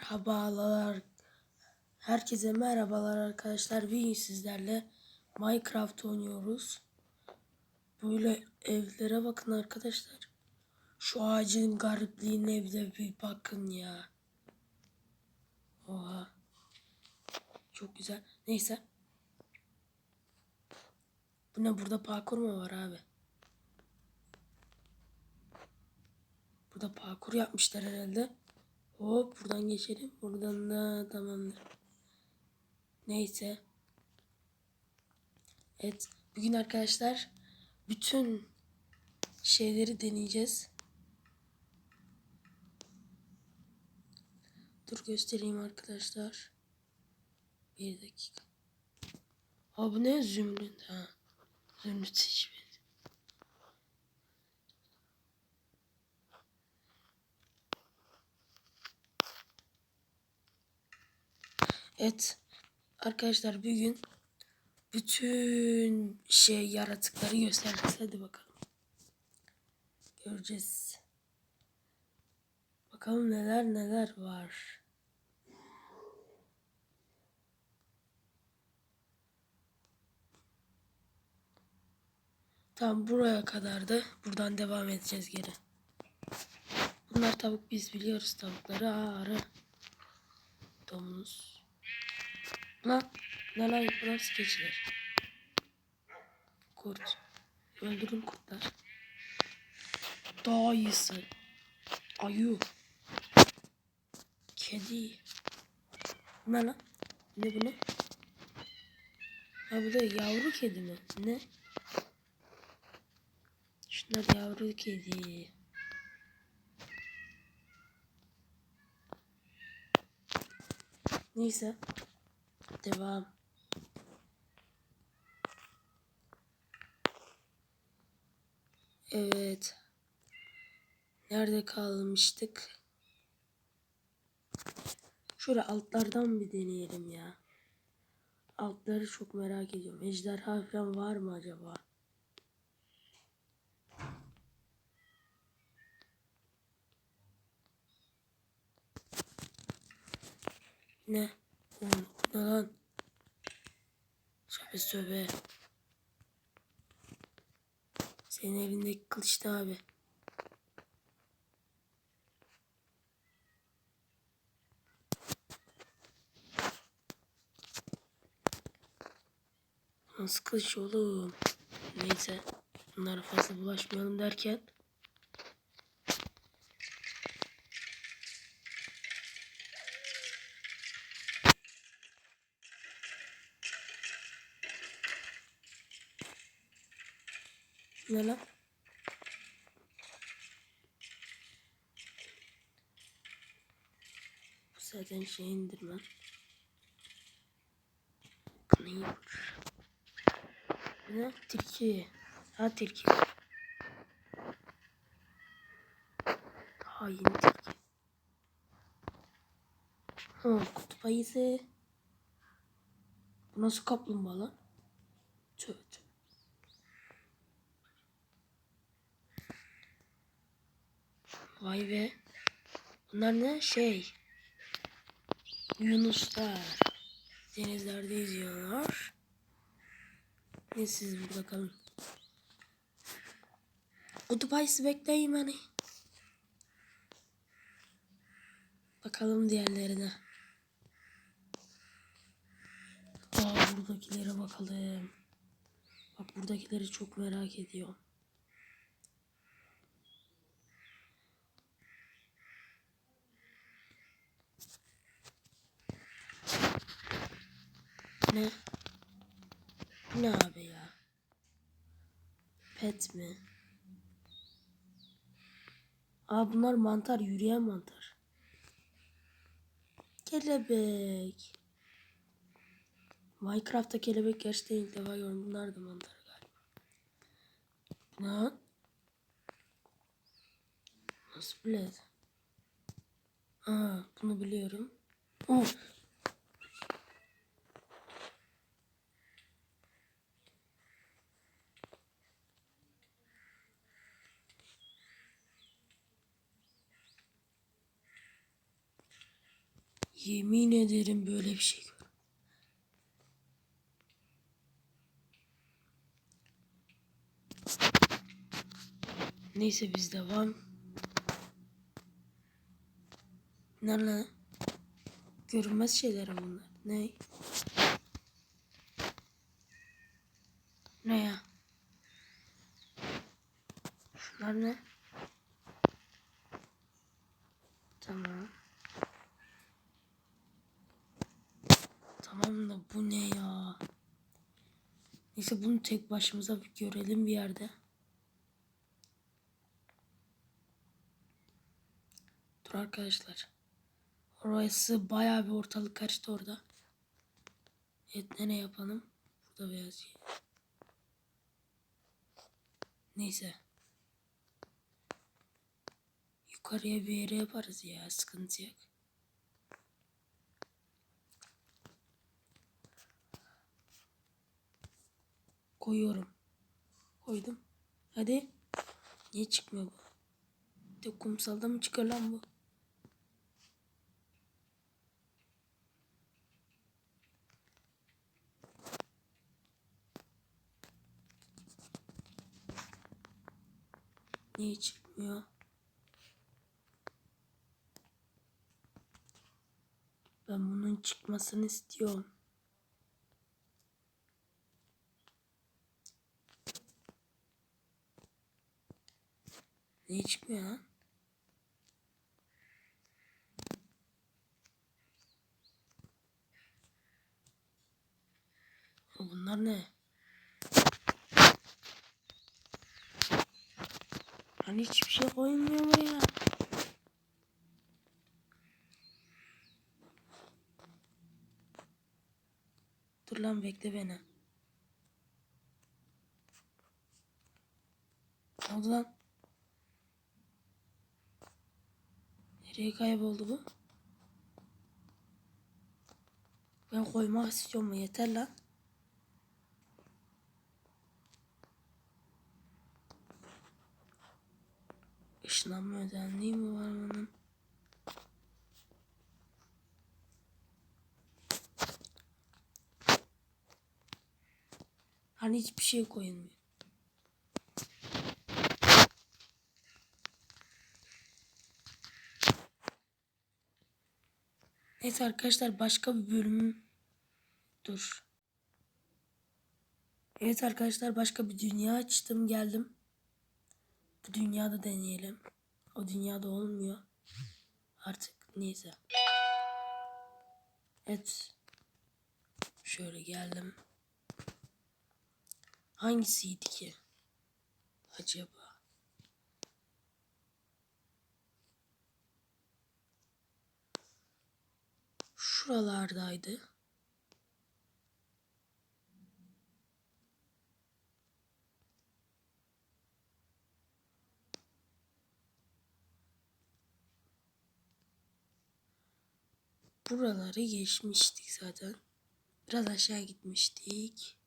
Merhabalar. Herkese merhabalar arkadaşlar. Bugün sizlerle Minecraft oynuyoruz. Böyle evlere bakın arkadaşlar. Şu ağacın garipliğine evde bir bakın ya. Oha. Çok güzel. Neyse. Bu ne burada parkur mu var abi? Burada parkur yapmışlar herhalde. Hop buradan geçelim. Buradan da tamamdır. Neyse. Evet. Bugün arkadaşlar bütün şeyleri deneyeceğiz. Dur göstereyim arkadaşlar. Bir dakika. Aa bu ne? Zümrüt. Ha. Zümrüt seçmedi. Evet. Arkadaşlar bugün bütün şey yaratıkları göstereceğiz. Hadi bakalım. Göreceğiz. Bakalım neler neler var. Tam buraya kadar da buradan devam edeceğiz geri. Bunlar tavuk biz biliyoruz tavukları. Aa, arı. Domuz. Lan lan burası keçiler. Kurt. Öldürün kurtlar. Daha iyisi. Ayı. Kedi. Ne lan? Ne bu ne? Ha bu da yavru kedi mi? Ne? Şunlar yavru kedi. Neyse. Devam. Evet. Nerede kalmıştık? Şöyle altlardan bir deneyelim ya. Altları çok merak ediyorum. Ejderha falan var mı acaba? Ne? Oğlum, ne lan? Söbe söbe. Senin elindeki kılıçtı abi. Nasıl kılıç oğlum? Neyse. Bunlara fazla bulaşmayalım derken. Ne lan? Bu zaten şey indirme. Creeper. Bu ne? Tilki. Ha tilki. Hain tilki. Ha kutup ayısı. Bu nasıl kaplumbağa lan? Tövbe tövbe. Vay be. Bunlar ne? Şey. Yunuslar. Denizlerde yüzüyorlar. Ne siz. Kutup ayısı bekleyin beni. Bakalım diğerlerine. Aa buradakilere bakalım. Bak buradakileri çok merak ediyorum. Ne? Ne abi ya? Pet mi? Aa bunlar mantar, yürüyen mantar. Kelebek. Minecraft'ta kelebek gerçekten ilk defa gördüm. Bunlar da mantar galiba. Ne? Nasıl bled? Aa bunu biliyorum. Oh Yemin ederim böyle bir şey gör. Neyse biz devam. Ne lan? Görünmez şeyler bunlar. Ne? Ne ya? Şunlar ne? Tamam. Tamam da bu ne ya? Neyse bunu tek başımıza bir görelim bir yerde. Dur arkadaşlar. Orası bayağı bir ortalık karıştı orada. Evet nereye yapalım? Burada beyaz. Neyse. Yukarıya bir yere yaparız ya sıkıntı yok. Koyuyorum. Koydum. Hadi. Niye çıkmıyor bu? De kumsalda mı çıkar lan bu? Niye çıkmıyor? Ben bunun çıkmasını istiyorum. Niye çıkmıyor lan? Bunlar ne? Hani hiçbir şey koymuyor buraya. Dur lan bekle beni. Ne oldu lan? Nereye kayboldu bu? Ben koymak istiyorum yeter lan. Işınlanma özelliği mi var bunun? Hani hiçbir şey koyulmuyor. Evet arkadaşlar başka bir bölüm dur. Evet arkadaşlar başka bir dünya açtım geldim. Bu dünyada deneyelim. O dünyada olmuyor. Artık neyse. Evet. Şöyle geldim. Hangisiydi ki? Acaba? Şuralardaydı. Buraları geçmiştik zaten. Biraz aşağı gitmiştik.